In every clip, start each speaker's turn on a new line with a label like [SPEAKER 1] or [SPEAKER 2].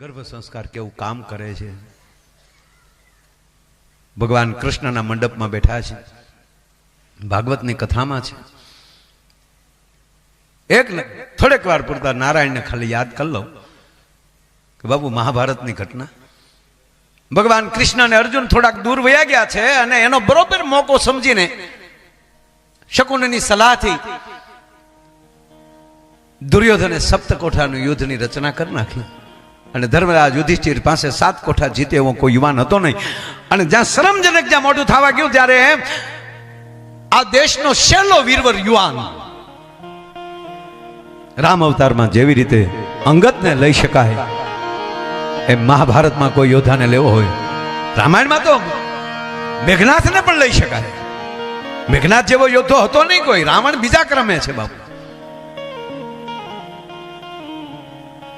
[SPEAKER 1] ગર્ભ સંસ્કાર કેવું કામ કરે છે? ભગવાન કૃષ્ણના મંડપમાં બેઠા છે. ભાગવતની કથામાં છે. એક થોડેક વાર પૂરતા નારાયણને ખાલી યાદ કરી લો કે બાબુ મહાભારતની ઘટના. ભગવાન કૃષ્ણ અને અર્જુન થોડાક દૂર વયા ગયા છે અને એનો બરોબર મોકો સમજીને શકુનની સલાહથી દુર્યોધને સપ્તકોઠાનું યુદ્ધની રચના કરી નાખી. અને ધર્મરાજ યુધિષ્ઠિર પાસે સાત કોઠા જીતે એવો કોઈ યુવાન હતો નહીં. અને જ્યાં શરમજનક જ્યાં મોટું થવા ગયું ત્યારે આ દેશનો છેલ્લો વીરવર યુવાન રામ અવતારમાં જેવી રીતે અંગતને લઈ શકાય, એમ મહાભારતમાં કોઈ યોદ્ધાને લેવો હોય. રામાયણમાં તો મેઘનાથને પણ લઈ શકાય. મેઘનાથ જેવો યોદ્ધો હતો નહીં કોઈ. રાવણ બીજા ક્રમે છે બાપુ.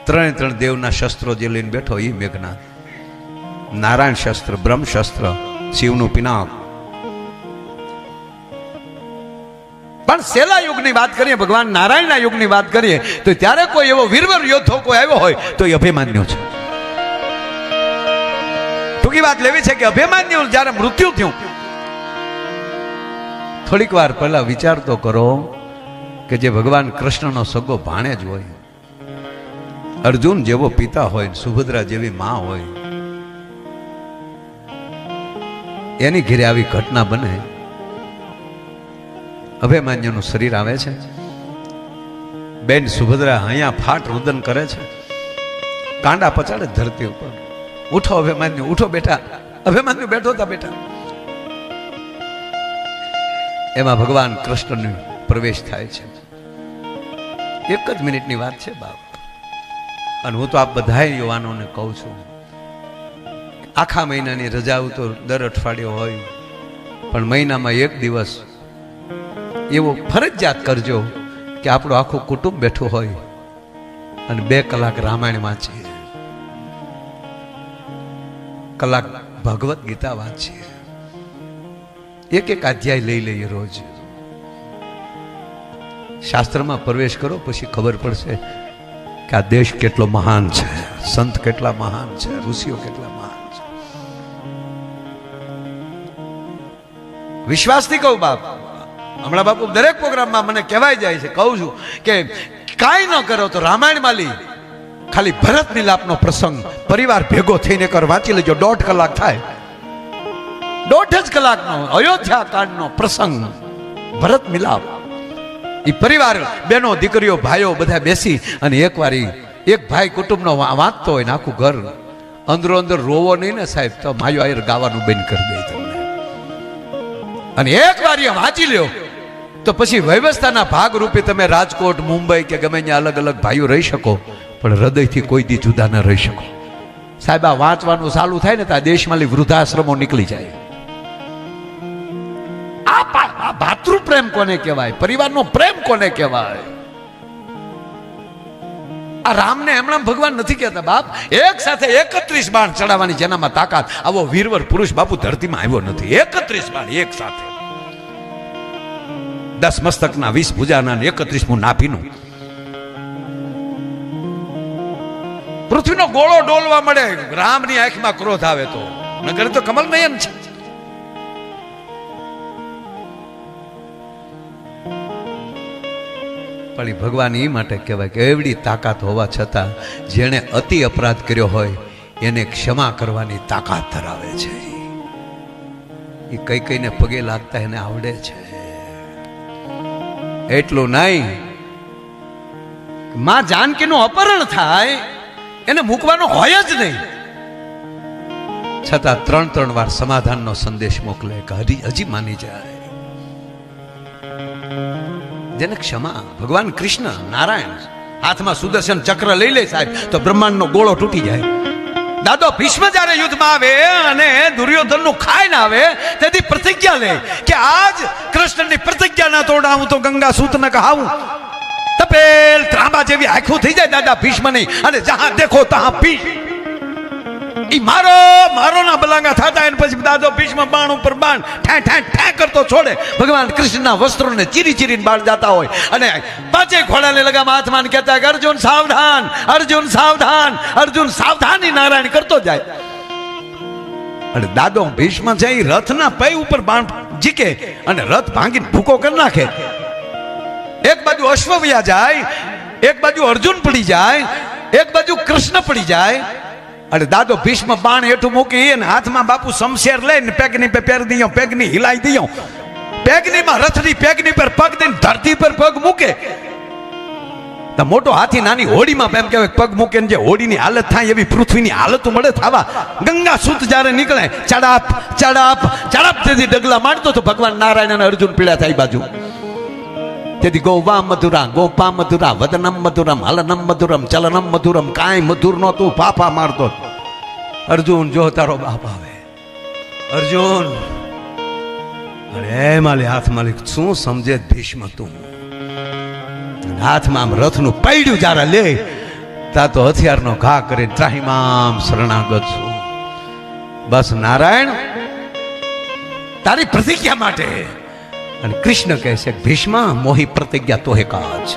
[SPEAKER 1] ત્રણે ત્રણ દેવના શસ્ત્રો જે લઈને બેઠો એ મેઘનાથ નારાયણ શસ્ત્ર, બ્રહ્મ શસ્ત્ર, શિવનું પિનાક. પણ સેલા યુગની વાત કરીએ, ભગવાન નારાયણના યુગની વાત કરીએ, તો ત્યારે કોઈ એવો વીરવર યોદ્ધો કોઈ આવ્યો હોય, તો એ અભિમાન્યુ છે. ટૂંકી વાત લેવી છે કે અભિમાન્યુ જ્યારે મૃત્યુ થયું, થોડીક વાર પહેલા વિચાર તો કરો કે જે ભગવાન કૃષ્ણનો સગો ભાણે જ હોય અર્જુન જેવો પિતા હોય, સુભદ્રા જેવી મા હોય, એની ઘેરે આવી ઘટના બને. અભિમાન્યુનું શરીર આવે છે. બેન સુભદ્રા અહીંયા ફાટ રુદન કરે છે. કાંડા પચાડે ધરતી ઉપર. ઉઠો અભિમાન્યુ, ઉઠો બેટા. અભિમાન્યુ બેઠો તા બેટા. એમાં ભગવાન કૃષ્ણનો પ્રવેશ થાય છે. એક જ મિનિટની વાત છે બાપ. અને હું તો આપ બધા યુવાનોને કહું છું, આખા મહિનાની રજાઓ તો દર અઠવાડિયે હોય, પણ મહિનામાં એક દિવસ એવો ફરજિયાત કરજો કે આપણું આખું કુટુંબ બેઠું હોય અને બે કલાક રામાયણ વાંચીએ કલાક ભગવદ્ ગીતા વાંચીએ એક એક અધ્યાય લઈ લઈએ રોજ. શાસ્ત્રમાં પ્રવેશ કરો, પછી ખબર પડશે કે આ દેશ કેટલો મહાન છે? સંત કેટલા મહાન છે? ઋષિઓ કેટલા મહાન છે? વિશ્વાસથી કહું બાપ, હમણાં બાપુ દરેક પ્રોગ્રામમાં મને કહેવાય જાય છે, કહું છું કે કાંઈ ન કરો તો રામાયણ માલી ખાલી ભરત મિલાપનો પ્રસંગ પરિવાર ભેગો થઈને કર, વાંચી લેજો, દોઢ કલાક થાય. દોઢ જ કલાકનો અયોધ્યા કાંડનો પ્રસંગ, ભરત મિલાપ. એ પરિવાર, બેનો દીકરીઓ, ભાઈઓ બધા બેસી અને એકવાર એક ભાઈ કુટુંબનો વાંચતો હોય ને આખું ઘર અંદરો અંદર રોવો નહીં ને સાહેબ, તો માયો આયર ગાવાનું બંધ કરી દે તમને. અને એક વાર વાંચી લ્યો, તો પછી વ્યવસ્થાના ભાગ રૂપે તમે રાજકોટ, મુંબઈ કે ગમે ત્યાં અલગ અલગ ભાઈઓ રહી શકો, પણ હૃદયથી કોઈ દી જુદા ન રહી શકો. સાહેબ, આ વાંચવાનું ચાલુ થાય ને તો આ દેશમાંથી વૃદ્ધાશ્રમો નીકળી જાય. ભાતૃ પ્રેમ કોને કહેવાય? પરિવારનો પ્રેમ કોને કહેવાય? આ રામને એમણે ભગવાન નથી કહેતા, બાપ. એક સાથે એકત્રીસ બાણ ચડાવવાની જેનામાં તાકાત, આવો વીરવર પુરુષ બાપુ ધરતીમાં આવ્યો નથી. એકત્રીસ બાણ એક સાથે. દસ મસ્તકના વીસ ભુજાના એકત્રીસમું નાભીનું. પૃથ્વીનો ગોળો ડોલવા મળે, રામની આંખમાં ક્રોધ આવે તો. નગર તો કમલ નયન છે. પણ એ ભગવાન એ માટે કહેવાય કે એવડી તાકાત હોવા છતાં જેણે અતિ અપરાધ કર્યો હોય, એને ક્ષમા કરવાની તાકાત ધરાવે છે. એ કઈ કઈને પગે લાગતા એને આવડે છે. એટલું નહીં. માં જાનકીનું અપહરણ થાય, એને મૂકવાનો હોય જ નહીં. છતાં ત્રણ ત્રણ વાર સમાધાનનો સંદેશ મોકલે કે હજી હજી માની જાય. જેને ક્ષમા. ભગવાન કૃષ્ણ, નારાયણ, હાથમાં સુદર્શન ચક્ર લઈ લે સાહેબ, તો બ્રહ્માંડનો ગોળો તૂટી જાય. દાદો, ભીષ્મ જ્યારે યુદ્ધમાં આવે અને દુર્યોધનનું ખાઈ ના આવે, તેથી પ્રતિજ્ઞા લે કે આજ કૃષ્ણની પ્રતિજ્ઞા ના તોડાવું તો ગંગા સૂત ન કહાવું તપેલ, ત્રાંબા જેવી આખું થઈ જાય દાદા ભીષ્મ નહીં અને જહાં દેખો તહાં ભીષ્મ ઈ મારો મારો ના બલાંગા થતા એને પછી દાદો ભીષ્મ બાણ ઉપર બાણ ઠે ઠે ઠે કરતો છોડે. ભગવાન કૃષ્ણના વસ્ત્રોને ચીરી ચીરીને બાળ જતા હોય. અને પાંચે ઘોડાને લગામ હાથમાં કહેતા કે અર્જુન સાવધાન અર્જુન સાવધાન, અર્જુન સાવધાની નારાયણ કરતો જાય. અને દાદો ભીષ્મ છે એ રથના પૈ ઉપર બાણ જીકે અને રથ ભાંગીને ભૂકો કરી નાખે. એક બાજુ અશ્વવ્યા જાય, એક બાજુ અર્જુન પડી જાય, એક બાજુ કૃષ્ણ પડી જાય અને દાદો, ભીષ્મ બાણ હેઠું મૂકી અને હાથમાં બાપુ શમશેર લઈને પેગની પે પેર દઈયો પેગની હિલાઈ દઈયો પેગનીમાં રથની પેગની પર પગ દઈને ધરતી પર પગ મૂકે. મોટો હાથી નાની હોડીમાં એમ કહેવાય, પગ મૂકે જે હોડીની હાલત થાય એવી પૃથ્વીની હાલત મળે થવા ગંગા સૂત જ્યારે નીકળે, ચડાપ ચડાપ ચડાપ તેથી ડગલા માંડતો તો ભગવાન નારાયણ અને અર્જુન પીળા થાય બાજુ. તેથી ગોવા મધુરા ગોપા મધુરા, વદનમ મધુરમ, હલનમ મધુરમ, ચલનમ મધુરમ, કાંઈ મધુર નો તું ફાફા મારતો અર્જુન, જો તારો બાપ આવે. અર્જુન. અરે માલી હાથ માલિક, શું સમજે ભીષ્મ તું? હાથમાં આમ રથનું પૈડ્યું જ્યારે લે, તા તો હથિયારનો ઘા કરી ત્રાહીમામ શરણાગત છું. બસ નારાયણ, તારી પ્રતિજ્ઞા માટે અને કૃષ્ણ કહે છે કે ભીષ્મ, મોહી પ્રતિજ્ઞા તોહે કાજ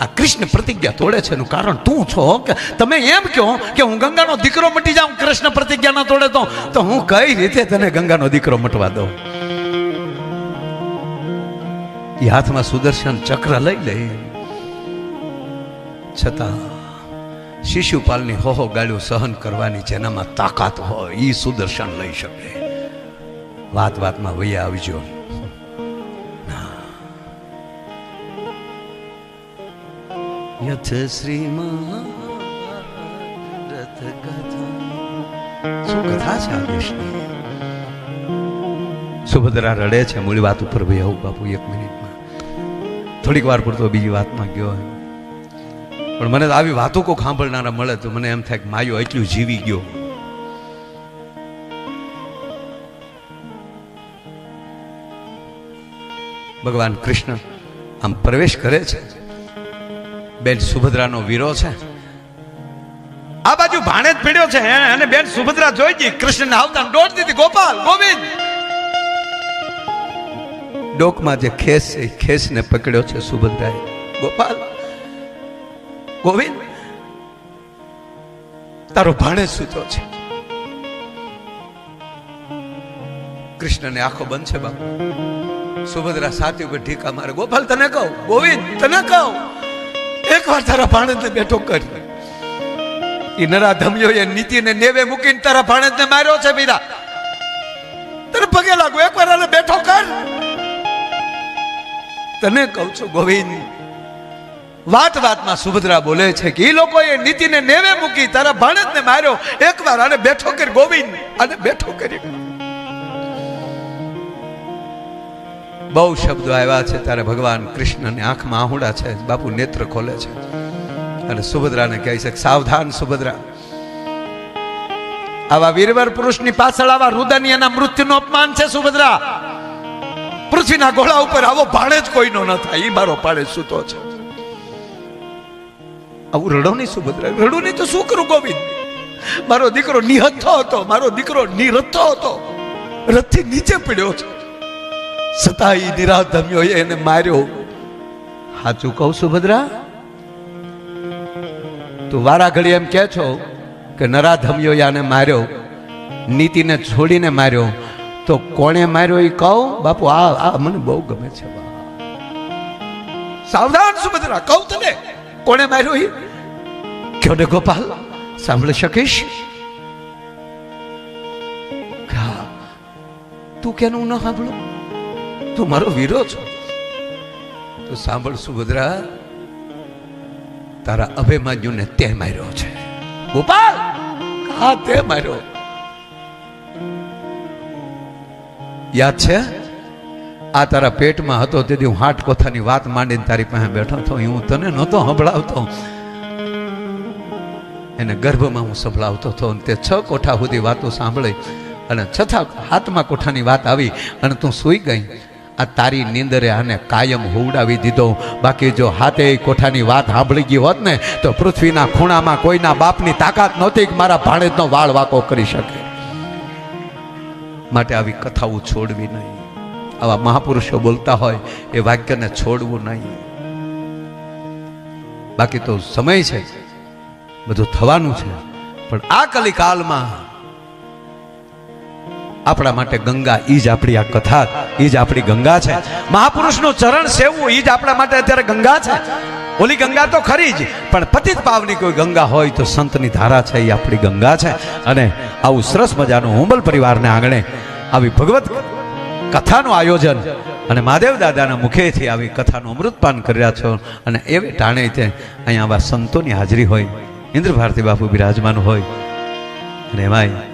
[SPEAKER 1] આ કૃષ્ણ પ્રતિજ્ઞા તોડે છે એનું કારણ તું છો કે તમે એમ કહો કે હું ગંગાનો દીકરો મટી જાઉં, કૃષ્ણ પ્રતિજ્ઞા ના તોડે તો તો હું કઈ રીતે તને ગંગાનો દીકરો મટવા દઉં? એ હાથમાં સુદર્શન ચક્ર લઈ લે. છતાં શિશુપાલની હોહો ગાળ્યું સહન કરવાની જેનામાં તાકાત હોય એ સુદર્શન લઈ શકે. વાત વાતમાં વૈયા આવજો. યથ શ્રીમાં રથ કથા શું કથા છે સુભદ્રા રડે છે, મૂળ વાત ઉપર ભાઈ આવું બાપુ, એક મિનિટમાં. થોડીક વાર પૂરતો બીજી વાતમાં ગયો. પણ મને આવી વાતો કોઈ સાંભળનારા મળે તો મને એમ થાય કે માયો એટલું જીવી ગયો. ભગવાન કૃષ્ણ આમ પ્રવેશ કરે છે. બેન સુભદ્રાનો વીરો છે. આ બાજુ ભાણે જ પીડ્યો છે અને બેન સુભદ્રા જોઈ ગઈ કૃષ્ણને આવતા દોડ દીધી, ગોપાલ, ગોવિંદ. ડોકમાં જે ખેસ છે ખેસને પકડ્યો છે સુભદ્રાએ. ગોપાલ, ગોવિંદ, તારો ભાણે સૂતો છે. કૃષ્ણને આંખો બંધ છે બાપુ. સુભદ્રા સાથી ઉપર ઢીકા મારે, ગોપાલ, તને કહું, ગોવિંદ, તને કહું. એકવાર તારા ભાણેજને બેઠો કર. એ નરાધમ્યો એ નીતિને નેવે મૂકીને તારા ભાણેજને માર્યો છે બીરા તને પગે લાગુ, એકવાર આને બેઠો કર. તને કહું છું, ગોવિંદ, વાત વાતમાં સુભદ્રા બોલે છે કે એ લોકોએ નીતિને નેવે મૂકી તારા ભાણેજને માર્યો. એકવાર આને બેઠો કર, ગોવિંદ, આને બેઠો કરી. બહુ શબ્દો આવ્યા છે, ત્યારે ભગવાન કૃષ્ણની આંખમાં આહુડા છે, બાપુ નેત્ર ખોલે છે. અને સુભદ્રાને કહે છે સાવધાન સુભદ્રા. આવા વીરવર પુરુષની પાછળ આવા રુદન એના મૃત્યુનું અપમાન છે, સુભદ્રા. પૃથ્વીના ગોળા ઉપર આવો ભાણે જ કોઈનો ન થાય એ મારો પાડે સૂતો છે. આવું રડો નહીં સુભદ્રા, રડો નહીં તો શું કરું ગોવિંદ? મારો દીકરો નિહથ્થો હતો, મારો દીકરો નિરથ્થો હતો. રથથી નીચે પડ્યો છે. છતાં એ નિરાધમ્યો એને માર્યો. સાચું કહું સુભદ્રા? તું વારા ઘડી એમ કે છો કે નરાધમ્યો આને માર્યો, નીતિને છોડીને માર્યો. તો કોણે માર્યો એ કહું? બાપુ, આ આ મને બહુ ગમે છે. સાવધાન સુભદ્રા, કહું તને, કોણે માર્યો એ કયો ને ગોપાલ, સાંભળી શકીશ? તું કેનું ન સાંભળું? તું મારો વીરો છો. તો સાંભળ સુભદ્રા, તારા અભિમાન્યુને તે માર્યો છે. ગોપાલ હા તે માર્યો. યાદ છે? આ તારા પેટમાં હતો, તેથી હું હાટ કોથાની વાત માંડીને તારી પાસે બેઠો હતો. હું તને નહોતો સંભળાવતો. એને ગર્ભમાં હું સંભળાવતો હતો અને તે છ કોઠા સુધી વાતો સાંભળી અને છતાં હાથમાં કોઠાની વાત આવી અને તું સૂઈ ગઈ. આ તારી નીંદરે આને કાયમ હોવડાવી દીધો. બાકી જો હાથે કોઠાની વાત સાંભળી ગઈ હોત ને, તો પૃથ્વીના ખૂણામાં કોઈના બાપની તાકાત નહોતી કે મારા ભાણેજનો વાળ વાકો કરી શકે. માટે આવી કથાઓ છોડવી નહીં. આવા મહાપુરુષો બોલતા હોય, એ વાક્યને છોડવું નહીં. બાકી તો સમય છે, બધું થવાનું છે. પણ આ કલિકાલમાં આપણા માટે ગંગા ઈ જ આપણી આ કથા, ઈ જ આપણી ગંગા છે. મહાપુરુષનું ચરણ સેવવું ઈ જ આપણા માટે અત્યારે ગંગા છે. ઓલી ગંગા તો ખરી જ, પણ પતિત પાવની કોઈ ગંગા હોય તો સંતની ધારા છે એ આપણી ગંગા છે. અને આવું સરસ મજાનું હુંબલ પરિવારને આંગણે આવી ભગવત કથાનું આયોજન અને મહાદેવ દાદાના મુખેથી આવી કથાનું અમૃતપાન કરી રહ્યા છો. અને એવી ટાણે તે અહીંયા આવા સંતોની હાજરી હોય ઇન્દ્ર ભારતી બાપુ બિરાજમાન હોય. અને એમાંય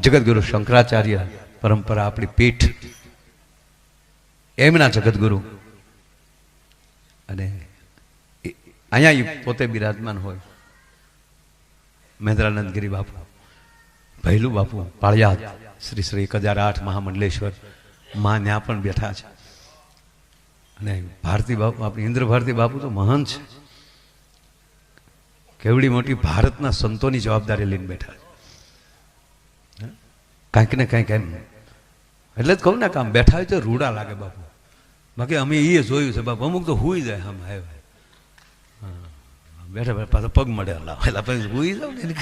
[SPEAKER 1] જગતગુરુ શંકરાચાર્ય પરંપરા આપણી પીઠ. એમના જગતગુરુ અને અહીંયા પોતે બિરાજમાન હોય. મહેન્દ્રાનંદગીરી બાપુ, ભૈલું બાપુ, પાળિયાદ, શ્રી શ્રી એક હજાર આઠ મહામંડલેશ્વર, માં ત્યાં પણ બેઠા છે. અને ભારતી બાપુ, આપણી ઇન્દ્ર ભારતી બાપુ તો મહાન છે. કેવડી મોટી ભારતના સંતોની જવાબદારી લઈને બેઠા છે. કાંઈક ને કાંઈક એમ. એટલે જ કહું ને કામ બેઠા હોય તો રૂડા લાગે બાપુ. બાકી અમે એ જોયું છે, બાપુ, અમુક તો હુઈ જાય આમ. હા. બેઠા બેઠા પાછા પગ મળે હલાવે એટલે પછી હુઈ જાવ ને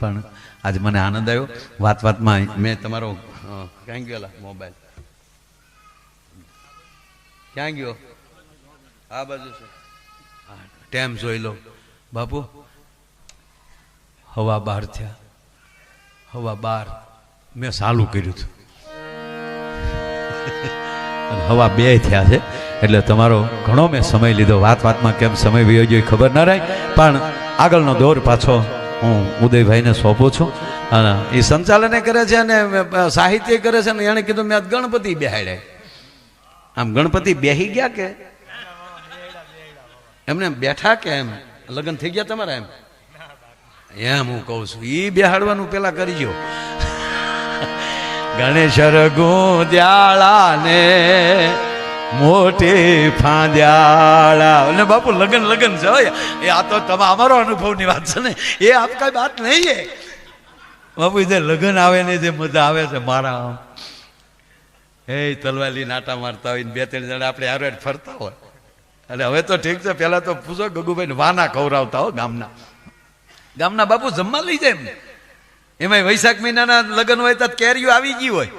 [SPEAKER 1] પણ આજે મને આનંદ આવ્યો. વાત વાતમાં મેં તમારો ક્યાં ગયો મોબાઈલ? ક્યાં ગયો? આ બાજુ છે. ટેમ જોઈ લો. બાપુ હવા બાર થયા. હવા બાર મેં સાલું કર્યું હતું. અને હવા બે થયા છે. એટલે તમારો ઘણો મેં સમય લીધો. વાત વાતમાં કેમ સમય વયો ગયો એ ખબર ન રહી. પણ આગળનો દોર પાછો હું ઉદયભાઈને સોંપું છું. અને એ સંચાલને કરે છે અને સાહિત્ય કરે છે ને એણે કીધું, મેં ગણપતિ બેહાડે આમ ગણપતિ બેહી ગયા કે? એમને એમ બેઠા કે એમ? લગ્ન થઈ ગયા તમારા એમ? એમ હું કહું છું. એ બેહાડવાનું પેલા કરજો. ગણેશ ને મોટી ફાંદ્યાળા. અને બાપુ, લગન લગન છે એ આ તો તમે અમારો અનુભવની વાત છે ને. એ આપ કઈ વાત નહીં છે બાપુ જે લગન આવે ને જે મજા આવે છે મારા આમ. એ તલવાલી નાટા મારતા હોય બે, ત્રણ જણા આપણે હારે ફરતા હોય. અને હવે તો ઠીક છે પહેલા તો પૂછો ગગુભાઈ વાના ખવરાવતા હો ગામના. ગામના બાપુ જમવા લઈ જાય એમને એમાંય વૈશાખ મહિનાના લગ્ન હોય તો કેરીઓ આવી ગઈ હોય.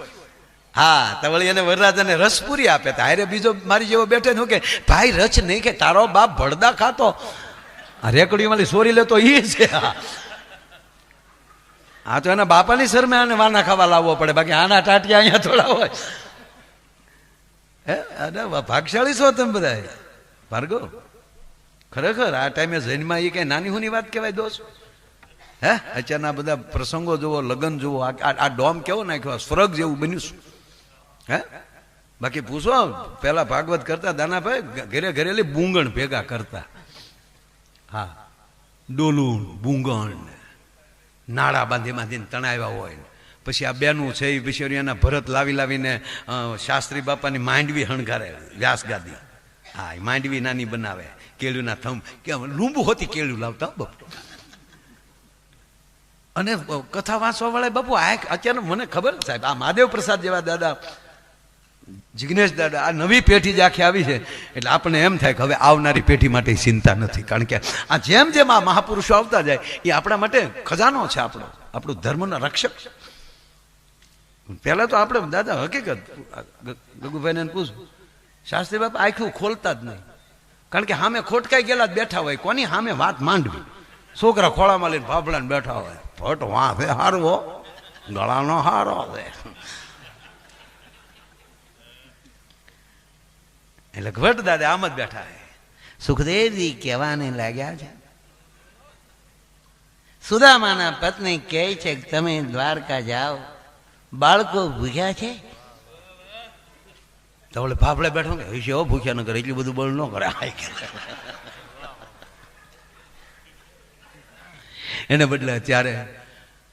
[SPEAKER 1] હા તો વળી એને વરરાજાને રસ પૂરી આપે. તો હારે બીજો મારી જેવો બેઠે શું કે, ભાઈ, રસ નહીં કે, તારો બાપ ભડદા ખાતો. આ રેકડી વાળી સોરી લેતો એ છે. હા તો એના બાપાની શરમે આને વાના ખાવા લાવવો પડે. બાકી આના ટાટિયા અહીંયા થોડા હોય. હે અરે ભાગશાળી છો તમે બધા ભાર્ગવ, ખરેખર આ ટાઈમે જૈનમાં એ કઈ નાની હુની વાત કહેવાય દોસ્ત? હે? અત્યારના બધા પ્રસંગો જુઓ, લગ્ન જુઓ, આ ડોમ કેવો નાખ્યો? સ્વર્ગ જેવું બન્યું છે. હે? બાકી પૂછો પેલા ભાગવત કરતા દાનાભાઈ ઘરે ઘરેલી બૂંગણ ભેગા કરતા. હા. ડોલું બૂંગણ નાળા બાંધી બાંધીને તણાવ્યા હોય. પછી આ બેનું છે એ એના ભરત લાવી લાવીને શાસ્ત્રી બાપાની માંડવી હણગારે, વ્યાસ ગાદી. હા એ માંડવી નાની બનાવે, કેળુના થંભ. કે લૂંબુ હોતી કેળું લાવતા બાપુ અને કથા વાંચવા વાળા બાપુ, આ અત્યારે મને ખબર સાહેબ, આ મહાદેવ પ્રસાદ જેવા દાદા, જિગ્નેશ દાદા, આ નવી પેઢી જે આખી આવી છે. એટલે આપણને એમ થાય કે હવે આવનારી પેઢી માટે ચિંતા નથી. કારણ કે આ જેમ જેમ આ મહાપુરુષો આવતા જાય, એ આપણા માટે ખજાનો છે આપણો, આપણું ધર્મનો રક્ષક. છે પહેલાં તો આપણે, દાદા, હકીકત, ગગુભાઈને પૂછ, શાસ્ત્રી બાપા, આખું ખોલતા જ નહીં. કારણ કે સામે ખોટકાઈ ગયેલા જ બેઠા હોય, કોની સામે વાત માંડવી? છોકરા ખોળામાં લઈને ભાભડાને બેઠા હોય. ફટ વાંધે હારવો, ગળાનો હારો છે એટલે ઘટ દાદા આમ જ બેઠા છે.
[SPEAKER 2] સુખદેવજી કહેવાને લાગ્યા છે. સુદામાના પત્ની કહે છે કે તમે દ્વારકા જાઓ. બાળકો ભૂખ્યા છે?
[SPEAKER 1] તો ઓલે બેઠો કે હશે ભૂખ્યા ન કરે એટલું બધું બળ ન કરે હાય કે. એને બદલે ત્યારે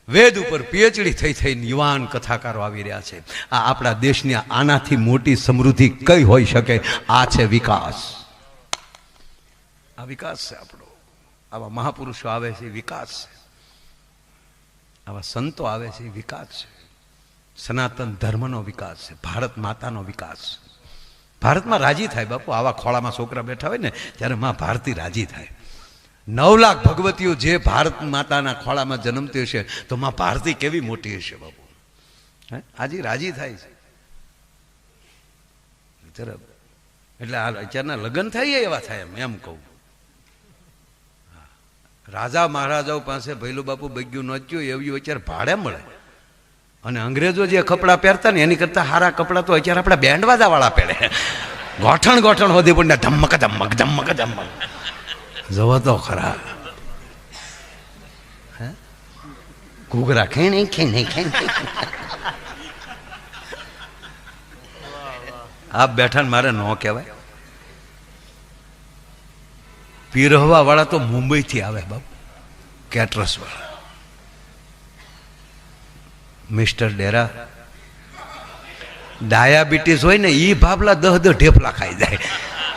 [SPEAKER 1] વેદ ઉપર પીએચડી થઈ થઈને યુવાન કથાકારો આવી રહ્યા છે. આ આપણા દેશની આનાથી મોટી સમૃદ્ધિ કઈ હોઈ શકે? આ છે વિકાસ. આ વિકાસ છે આપણો. આવા મહાપુરુષો આવે છે વિકાસ છે. આવા સંતો આવે છે વિકાસ છે. સનાતન ધર્મનો વિકાસ છે, ભારત માતાનો વિકાસ ભારતમાં રાજી થાય બાપુ, આવા ખોળામાં છોકરા બેઠા હોય ને, ત્યારે માં ભારતી રાજી થાય. નવ લાખ ભગવતીઓ જે ભારત માતાના ખોળામાં જન્મતી હશે, તો માં ભારતી કેવી મોટી હશે બાપુ? આજે રાજી થાય છે. એટલે આ અત્યારના લગ્ન થાય એવા થાય એમ એમ કહું. રાજા મહારાજાઓ પાસે ભૈલું બાપુ બગ્યું નોચ્યું એવું અત્યારે ભાડે મળે. અને અંગ્રેજો જે કપડાં પહેરતા ને, એની કરતાં સારા કપડાં તો અત્યારે આપણે બેન્ડવાજાવાળા પહેરે. ગોઠણ ગોઠણ હોધી પણ ધમક ધમક ધમક ધમક. જવો તો ખરા? ઘૂઘરા ખેણી ખેણી ખેણી. આપ બેઠા ને મારે ન કહેવાય. પીરહવા વાળા તો મુંબઈથી આવે બાપુ કેટરસ વાળા મિસ્ટર ડેરા, ડાયાબિટીસ હોય ને એ ભાભલા દહ દહ ઢેફલા ખાઈ જાય.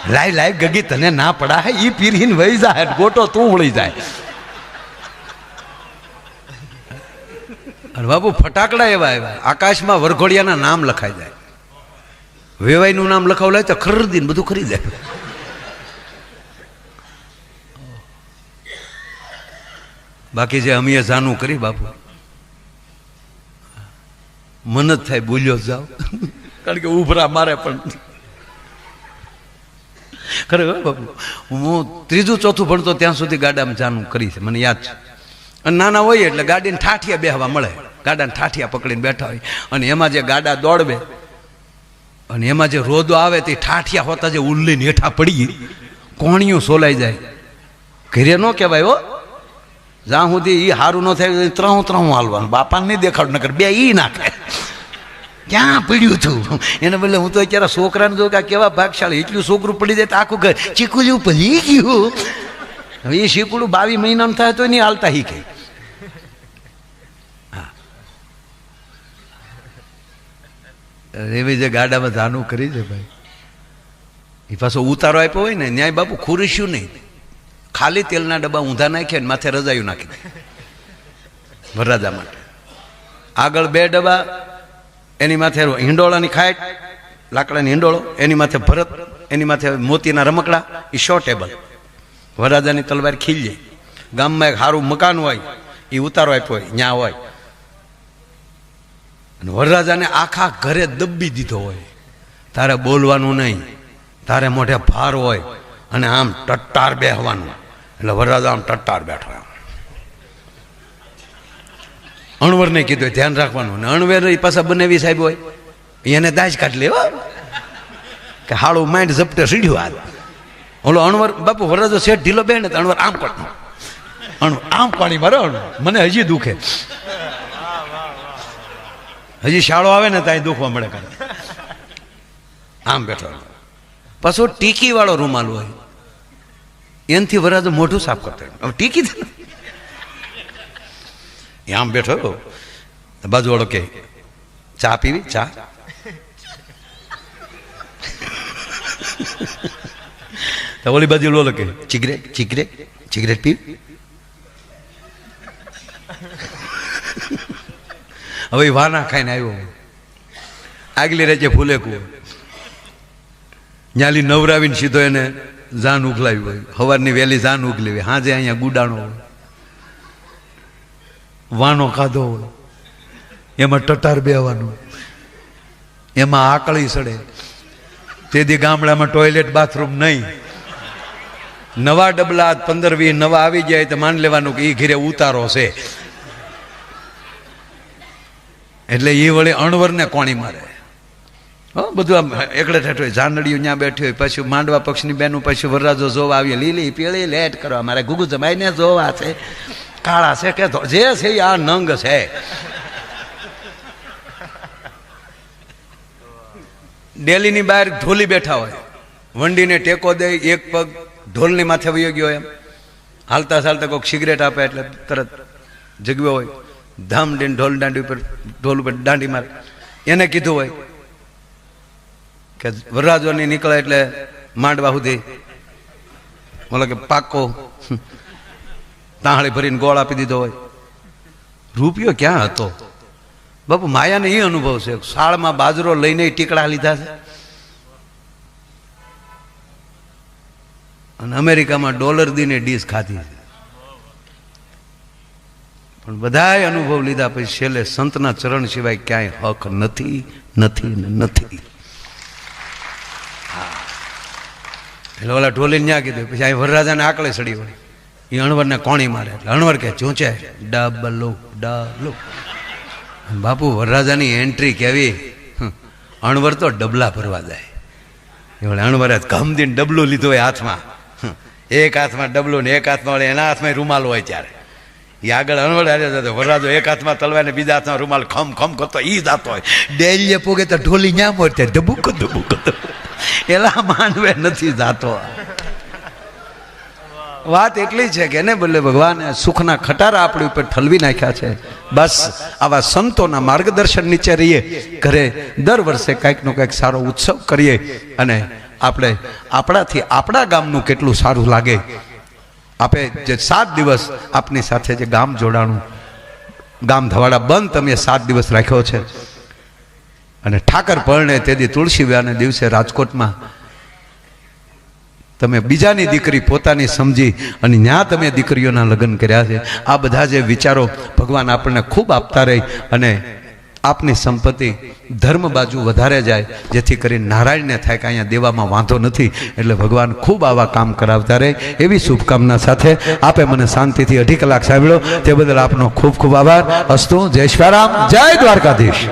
[SPEAKER 1] લાઈ લાઈ ગગી, તને ના પડા હે ઈ પીરીને વહી જાય ગોટો તું વળી જાય. અને બાબુ ફટાકડા એવા એવા આકાશમાં વરઘોડિયાના નામ લખાઈ જાય. વેવાઈનું નામ લખાવલાય તો ખરીદીને બધું ખરીદે બાકી જે અમીએ જાનું કરી બાપુ. મન જ થાય બોલ્યો જાઓ કારણ કે ઉભરા મારે પણ. ખરેખર બાપુ. હું ત્રીજું ચોથું ભણતો ત્યાં સુધી ગાડામાં જાનું કરી છે, મને યાદ છે. અને નાના હોય એટલે ગાડીને ઠાઠિયા બેહવા મળે. ગાડાને ઠાઠિયા પકડીને બેઠા હોય. અને એમાં જે ગાડા દોડવે, અને એમાં જે રોદો આવે તે ઠાઠિયા હોતા જે ઉલ્લીને હેઠા પડી કોણિયું સોલાઈ જાય. ઘરે ન કહેવાય હો. જ્યાં સુધી એ સારું ન થાય ત્રણ ત્રણ હાલવાનું. બાપાને નહીં દેખાડું, નકર બે ઈ નાખે. ક્યાં પડ્યું તું? એને બદલે હું તો અત્યારે છોકરાને જોઉં કે કેવા ભાગશાળી, એટલું છોકરું પડી જાય તો આખું ઘર ચીકુ જેવું પડી ગયું. હવે એ શીકડું બાવીસ મહિનાનું થાય તો નહીં હાલતા હી કઈ. એવી જે ગાડામાં જાનું કરી છે ભાઈ. એ પાછો ઉતારો આપ્યો હોય ને, ન્યાય બાપુ ખુરીશ્યું નહીં. ખાલી તેલના ડબ્બા ઊંધા નાખ્યા ને માથે રજાયું નાખી વરરાજા માટે. આગળ બે ડબ્બા એની માથે હિંડોળાની ખાટ લાકડાની હિંડોળો, એની માથે ભરત, એની માથે મોતીના રમકડા એ શો ટેબલ. વરરાજાની તલવાર ખીલ જાય ગામમાં એક સારું મકાન હોય એ ઉતારો આપ્યો હોય, ન્યા હોય. અને વરરાજાને આખા ઘરે દબ્બી દીધો હોય. તારે બોલવાનું નહીં. તારે મોઢે ભાર હોય. અને આમ ટટ્ટાર બેહવાનું. એટલે વરરાજા આમ ટટ્ટાર બેઠો એમ અણવરને કીધું, ધ્યાન રાખવાનું. ને અણવેર એ પાછા બનાવી સાહેબ હોય. એને દાજ કાઢ લે, હો. કે હાળું માઇન્ડ ઝપટે સીડ્યું હાલ. ઓલો અણવર, બાપુ, વરરાજો શેઠ ઢીલો બે ને તો અણવર આમ કાઢ અણવર, આમ પાણી મારો મને હજી દુખે. હજી શાળો આવે ને ત્યાં દુખવા મળે કરે. આમ બેઠો પાછો ટીકી વાળો રૂમાલ હોય. એનથી વરાજો મોઢું સાફ કરતો હવે ટીકી. આમ બેઠો બાજુ વાળો કે, ચા પીવી? ચા? તો ઓલી બાજુ બોલો કે સિગરેટ સિગરેટ સિગરેટ પીવી? હવે વાના ખાઈને આવ્યો આગલી રાજ્ય ફૂલે કુ ન્યાલી નવરાવીને સીધો એને જાન ઉખલાવી હોય. સવારની વહેલી જાન ઉખલાવી હાજે અહીંયા ગુડાણો હોય. વાનો ખાધો હોય. એમાં ટટાર બેવાનું એમાં આકળી સડે. તેથી ગામડામાં ટોયલેટ બાથરૂમ નહીં. નવા ડબલા પંદર વીસ નવા આવી જાય તો માન લેવાનું કે એ ઘીરે ઉતારો છે. એટલે એ વળી અણવરને કોણી મારે. હો, બધું આમ એકડે ઠેઠ હોય જાનડીયું ત્યાં બેઠી હોય, પછી માંડવા પક્ષની બેનું પછી વરરાજો જોવા આવીએ, લીલી, પીળી, લેટ કરવા. મારે ગુગુ જમાઈને જોવા છે. કાળા છે કે જે છે આ નંગ છે. ડેલીની બહાર ઢોલી બેઠા હોય. વંડીને ટેકો દે, એક પગ ઢોલની માથે વયો ગયો એમ. હાલતા ચાલતા કોઈક સિગરેટ આપે એટલે તરત જગ્યો હોય. ધામ દઈને ઢોલ દાંડી ઉપર, ઢોલ ઉપર દાંડી મારે. એને કીધું હોય કે વરરાજોની નીકળે એટલે માંડવા સુધી. બોલો કે પાકો તાહળી ભરીને ગોળ આપી દીધો હોય. રૂપિયો ક્યાં હતો? બાપુ, માયાને એ અનુભવ છે શાળમાં બાજરો લઈને ટીકડા લીધા છે. અને અમેરિકામાં ડોલર દીને ડીશ ખાધી છે. પણ બધાય અનુભવ લીધા પછી છેલ્લે સંતના ચરણ સિવાય ક્યાંય હક નથી નથી ને નથી. એટલે ઓલા ઢોલીને ન્યા કીધું, પછી અહીં વરરાજાને આકળે સડી હોય એ અણવરને કોણી મારે એટલે અણવર કે ચૂંચે ડબલો ડબલો. બાપુ, વરરાજાની એન્ટ્રી કેવી. અણવર તો ડબલા ભરવા જાય. એવડે અણવરે ગમદીને ડબલું લીધું હોય હાથમાં. એક હાથમાં ડબલું ને એક હાથમાં વળે એના હાથમાં રૂમાલ હોય ત્યારે. એ આગળ અણવડ હારે જતો વરરાજો એક હાથમાં તલવાર ને બીજા હાથમાં રૂમાલ ખમ ખમ કરતો એ જાતો હોય. ડેલીએ પોગે તો ઢોલી ન્યા મોરતે, ડબુક ધબુક એલા માનવે નથી જાતો. વાત એટલી છે કે એને બદલે ભગવાને સુખના ખટારા આપણી ઉપર ઠલવી નાખ્યા છે. બસ, આવા સંતોના માર્ગદર્શન નીચે રહીએ, ઘરે દર વર્ષે કંઈક નો કંઈક સારો ઉત્સવ કરીએ અને આપણે આપણાથી આપણા ગામનું કેટલું સારું લાગે. આપે જે સાત દિવસ આપની સાથે જે ગામ જોડાણું, ગામ ધવાડા બંધ તમે સાત દિવસ રાખ્યો છે. અને ઠાકર પરણે તેથી તુલસી વ્યાને દિવસે રાજકોટમાં તમે બીજાની દીકરી પોતાની સમજી અને ત્યાં તમે દીકરીઓના લગ્ન કર્યા છે. આ બધા જે વિચારો ભગવાન આપણને ખૂબ આપતા રહી અને આપની સંપત્તિ ધર્મ બાજુ વધારે જાય, જેથી કરીને નારાયણને થાય કે અહીંયા દેવામાં વાંધો નથી. એટલે ભગવાન ખૂબ આવા કામ કરાવતા રહે. એવી શુભકામના સાથે આપે મને શાંતિથી અઢી કલાક સાંભળ્યો. તે બદલ આપનો ખૂબ ખૂબ આભાર. અસ્તુ, જય શ્વારામ જય દ્વારકાધીશ.